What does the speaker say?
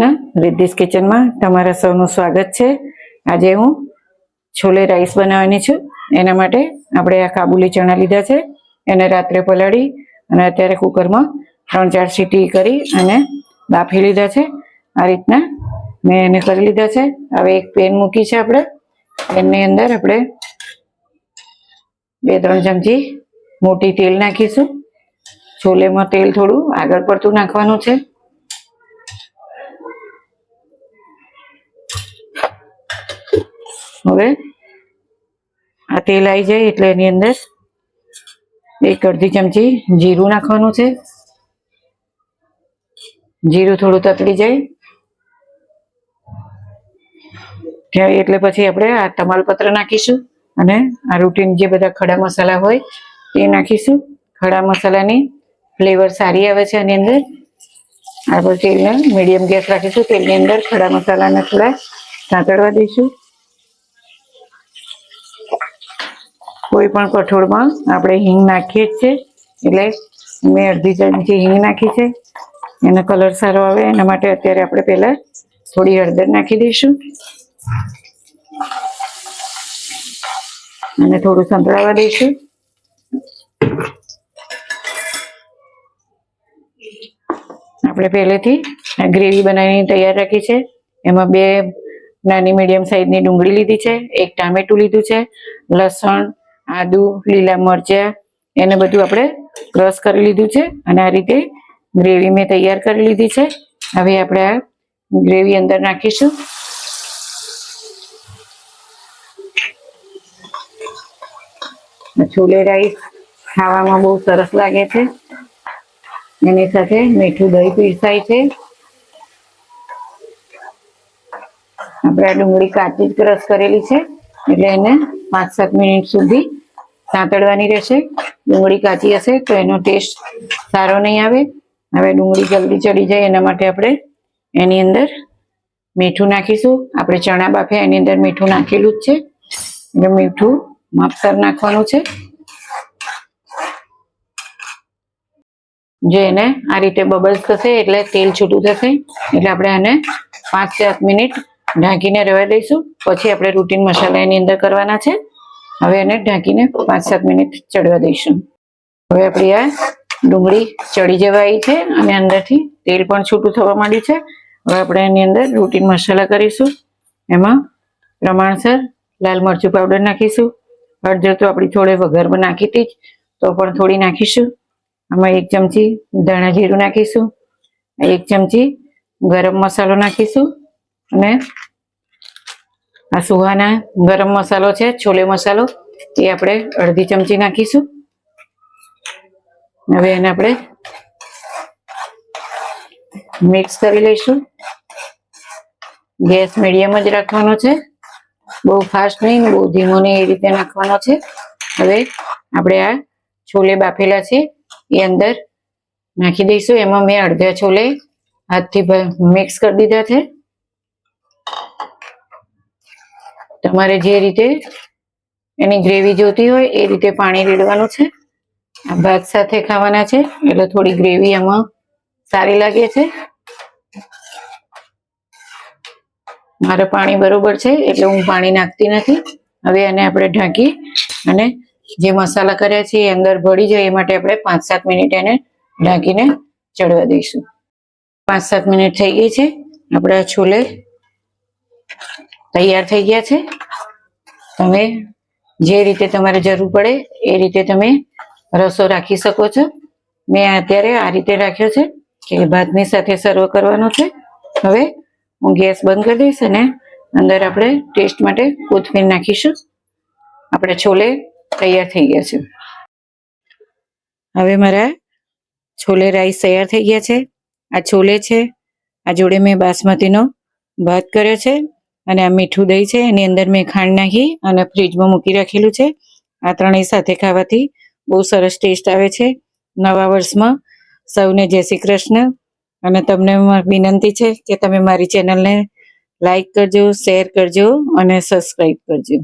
કૃષ્ણ રિદ્ધિસ કિચનમાં તમારા સૌનું સ્વાગત છે. આજે હું છોલે રાઈસ બનાવવાની છું. એના માટે આપણે આ કાબુલી ચણા લીધા છે. એને રાત્રે પલાળી અને અત્યારે કુકરમાં ત્રણ ચાર સીટી કરી અને બાફી લીધા છે. આ રીતના મેં એને કરી લીધા છે. હવે એક પેન મૂકી છે આપણે. પેનની અંદર આપણે બે ત્રણ ચમચી મોટી તેલ નાખીશું. છોલેમાં તેલ થોડું આગળ પડતું નાખવાનું છે. હવે આ તેલ આવી જાય એટલે એની અંદર એક અડધી ચમચી જીરું નાખવાનું છે. જીરું થોડું તતડી જાય. ત્યાં એટલે પછી આપણે આ તમાલપત્ર નાખીશું અને આ રૂટીન જે બધા ખડા મસાલા હોય તે નાખીશું. ખડા મસાલાની ફ્લેવર સારી આવે છે આની અંદર. આપણે તેલને મીડિયમ ગેસ રાખીશું. તેલની અંદર ખડા મસાલાને થોડા સાંતળવા દઈશું. કોઈ પણ કઠોળમાં આપણે હિંગ નાખીએ જ છે એટલે મેં અડધી ચમચી હિંગ નાખી છે. એનો કલર સારો આવે. એના માટે અત્યારે આપણે પહેલાં થોડી હળદર નાખી દઈશું. અને થોડું સંતળાવા દઈશું. આપણે પહેલેથી ગ્રેવી બનાવીને તૈયાર રાખી છે. એમાં બે નાની મીડિયમ સાઈઝની ડુંગળી લીધી છે. એક ટામેટું લીધું છે. લસણ આદુ, લીલા મરચા, એને બધું આપણે ક્રશ કરી લીધું છે અને આ રીતે ગ્રેવી મેં તૈયાર કરી લીધી છે. હવે આપણે આ ગ્રેવી અંદર નાખીશું. છોલે રાઈસ ખાવામાં બહુ સરસ લાગે છે. એની સાથે મીઠું દહીં પીરસાય છે. આપણે આ ડુંગળી કાચી જ ક્રશ કરેલી છે. એટલે એને પાંચ સાત મિનિટ સુધી સાંતળવાની રહેશે. ડુંગળી કાચી હશે તો એનો ટેસ્ટ સારો નહીં આવે. હવે ડુંગળી જલ્દી ચડી જાય એના માટે આપણે એની અંદર મીઠું નાખીશું. આપણે ચણા બાફ્યા એની અંદર મીઠું નાખેલું જ છે. એટલે મીઠું માપસર નાખવાનું છે. જે એને આ રીતે બબલ્સ થશે એટલે તેલ છૂટું થશે. એટલે આપણે આને પાંચ સાત મિનિટ ઢાંકીને રહેવા દઈશું. પછી આપણે રૂટીન મસાલા એની અંદર કરવાના છે. હવે એને ઢાંકીને પાંચ સાત મિનિટ ચડવા દઈશું. હવે આપણી આ ડુંગળી ચડી જવા આવી છે અને અંદરથી તેલ પણ છૂટું થવા માંડ્યું છે. હવે આપણે એની અંદર રૂટીન મસાલા કરીશું. એમાં પ્રમાણસર લાલ મરચું પાવડર નાખીશું. હળદર તો આપણી થોડે વઘારમાં નાખી હતી જ, તો પણ થોડી નાખીશું. આમાં એક ચમચી ધાણા જીરું નાખીશું. એક ચમચી ગરમ મસાલો નાખીશું. અને આ સુહાના ગરમ મસાલો છે, છોલે મસાલો, એ આપણે અડધી ચમચી નાખીશું. હવે એને આપણે મિક્સ કરી લઈશું. ગેસ મીડિયમ જ રાખવાનો છે. બહુ ફાસ્ટ નહીં, બહુ ધીમો નહીં એ રીતે નાખવાનો છે. હવે આપણે આ છોલે બાફેલા છે, એ અંદર નાખી દઈશું. એમાં મેં અડધા છોલે હાથથી મિક્સ કરી દીધા છે. તમારે જે રીતે એની ગ્રેવી જોતી હોય એ રીતે પાણી રેડવાનું છે. આ ભાત સાથે ખાવાના છે, એટલે થોડી ગ્રેવી આમાં સારી લાગે છે. મારે પાણી બરોબર છે, એટલે હું પાણી નાખતી નથી. હવે એને આપણે ઢાંકી અને જે મસાલા કર્યા છે એ અંદર ભળી જાય, એ માટે આપણે પાંચ સાત મિનિટ એને ઢાંકીને ચડવા દઈશું. પાંચ સાત મિનિટ થઈ ગઈ છે, આપણા છોલે તૈયાર થઈ ગયા છે. તમે જે રીતે તમારે જરૂર પડે એ રીતે તમે રસો રાખી શકો છો. મેં અત્યારે આ રીતે રાખ્યો છે કે ભાતની સાથે સર્વ કરવાનો છે. હવે હું ગેસ બંધ કરી દઈશ અને અંદર આપણે ટેસ્ટ માટે કોથમીર નાખીશું. આપણે છોલે તૈયાર થઈ ગયા છે. હવે મારા છોલે રાઈસ તૈયાર થઈ ગયા છે. આ છોલે છે. આ જોડે મેં બાસમતીનો ભાત કર્યો છે. અને આ મીઠું દહીં છે, એની અંદર મેં ખાંડ નાખી અને ફ્રીજમાં મૂકી રાખેલું છે. આ ત્રણેય સાથે ખાવાથી બહુ સરસ ટેસ્ટ આવે છે. નવા વર્ષમાં સૌને જય શ્રી કૃષ્ણ. અને તમને વિનંતી છે કે તમે મારી ચેનલને લાઈક કરજો શેર કરજો અને સબસ્ક્રાઈબ કરજો.